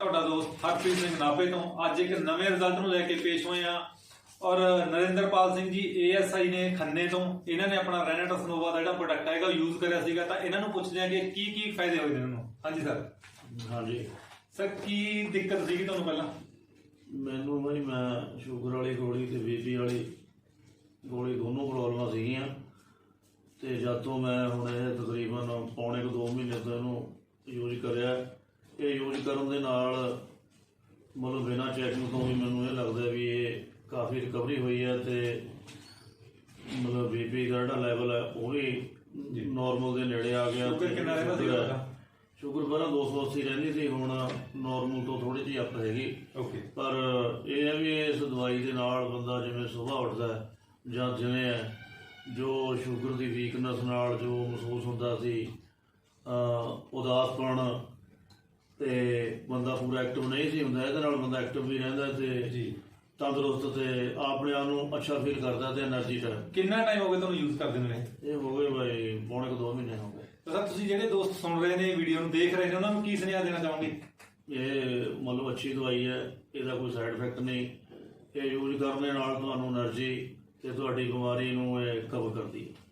ਤੁਹਾਡਾ ਦੋਸਤ ਹਰਪ੍ਰੀਤ ਸਿੰਘ ਨਾਭੇ ਤੋਂ ਅੱਜ ਇੱਕ ਨਵੇਂ ਰਿਜ਼ਲਟ ਨੂੰ ਲੈ ਕੇ ਪੇਸ਼ ਹੋਏ ਆ ਔਰ ਨਰਿੰਦਰਪਾਲ ਸਿੰਘ ਜੀ ਏਐਸਆਈ ਨੇ ਖੰਨੇ ਤੋਂ ਇਹਨਾਂ ਨੇ ਆਪਣਾ ਰੈਨੇਟਸ ਨੋਵਾ ਦਾ ਜਿਹੜਾ ਪ੍ਰੋਡਕਟ ਹੈਗਾ ਯੂਜ਼ ਕਰਿਆ ਸੀਗਾ। ਤਾਂ ਇਹਨਾਂ ਨੂੰ ਪੁੱਛਦੇ ਆ ਕਿ ਕੀ ਕੀ ਫਾਇਦੇ ਹੋਏ ਨੇ ਇਹਨਾਂ? ਨੂੰ ਹਾਂਜੀ ਸਰ ਹਾਂਜੀ। ਸਰ ਕੀ ਦਿੱਕਤ ਸੀਗੀ ਤੁਹਾਨੂੰ ਪਹਿਲਾਂ? ਮੈਨੂੰ ਬਈ ਮੈਂ ਸ਼ੂਗਰ ਵਾਲੀ ਗੋਲੀ ਤੇ ਬੀਪੀ ਵਾਲੀ ਗੋਲੀ ਦੋਨੋਂ ਪ੍ਰੋਬਲਮਾਂ ਸੀਗੀਆਂ। ਤੇ ਜਦ ਤੋਂ ਮੈਂ ਹੁਣ ਇਹ ਤਕਰੀਬਨ ਪੌਣੇ ਕੁ 2 ਮਹੀਨੇ ਤੋਂ ਇਹਨੂੰ ਯੂਜ਼ ਕਰਿਆ। ਇਹ ਯੂਜ਼ ਕਰਨ ਦੇ ਨਾਲ ਮਤਲਬ ਬਿਨਾਂ ਚੈਕਿੰਗ ਤੋਂ ਵੀ ਮੈਨੂੰ ਇਹ ਲੱਗਦਾ ਵੀ ਇਹ ਕਾਫੀ ਰਿਕਵਰੀ ਹੋਈ ਹੈ ਤੇ ਮਤਲਬ ਬੀਪੀ ਦਾ ਜਿਹੜਾ ਲੈਵਲ ਹੈ ਉਹ ਵੀ ਨਾਰਮਲ ਦੇ ਨੇੜੇ ਆ ਗਿਆ। ਸ਼ੂਗਰ ਕਿੰਨਾ ਰਹਿੰਦਾ ਸੀ ਤੁਹਾਡਾ? ਸ਼ੂਗਰ ਪਹਿਲਾਂ 280 ਰਹਿੰਦੀ ਸੀ ਹੁਣ ਨਾਰਮਲ ਤੋਂ ਥੋੜੀ ਜਿਹੀ ਅੱਪ ਹੈਗੀ। ਓਕੇ ਪਰ ਇਹ ਹੈ ਵੀ ਇਸ ਦਵਾਈ ਦੇ ਨਾਲ ਬੰਦਾ ਜਿਵੇਂ ਸਵੇਰ ਉੱਠਦਾ ਹੈ ਜਾਂ ਜਿਵੇਂ ਹੈ ਜੋ ਸ਼ੂਗਰ ਦੀ ਵੀਕਨੈਸ ਨਾਲ ਜੋ ਮਹਿਸੂਸ ਹੁੰਦਾ ਸੀ ਉਦਾਸਪਣ ਤੇ ਬੰਦਾ ਪੂਰਾ ਐਕਟਿਵ ਨਹੀਂ ਸੀ ਹੁੰਦਾ ਇਹਦੇ ਨਾਲ ਬੰਦਾ ਐਕਟਿਵ ਵੀ ਰਹਿੰਦਾ ਤੇ ਜੀ। ਤੰਦਰੁਸਤ ਤੇ ਆਪਣੇ ਆਪ ਨੂੰ ਅੱਛਾ ਫੀਲ ਕਰਦਾ ਤੇ એનર્ਜੀ ਦਾ ਕਿੰਨਾ ਟਾਈਮ ਹੋ ਗਿਆ ਤੁਹਾਨੂੰ ਯੂਜ਼ ਕਰਦੇ ਨੂੰ ਇਹ? ਇਹ ਹੋ ਗਏ ਬਾਈ ਪੌਣੇ ਕੁ ਦੋ ਮਹੀਨੇ ਹੋ ਗਏ। ਤਾਂ ਸਰ ਤੁਸੀਂ ਜਿਹੜੇ ਦੋਸਤ ਸੁਣ ਰਹੇ ਨੇ ਵੀਡੀਓ ਨੂੰ ਦੇਖ ਰਹੇ ਨੇ ਉਹਨਾਂ ਨੂੰ ਕੀ ਸੁਨੇਹਾ ਦੇਣਾ ਚਾਹੋਗੇ? ਇਹ ਮਤਲਬ ਅੱਛੀ ਦਵਾਈ ਹੈ ਇਹਦਾ ਕੋਈ ਸਾਈਡ ਇਫੈਕਟ ਨਹੀਂ। ਇਹ ਯੂਜ਼ ਕਰਨ ਨਾਲ ਤੁਹਾਨੂੰ એનર્ਜੀ ਤੇ ਤੁਹਾਡੀ ਬਿਮਾਰੀ ਨੂੰ ਇਹ ਕਵਰ ਕਰਦੀ ਹੈ।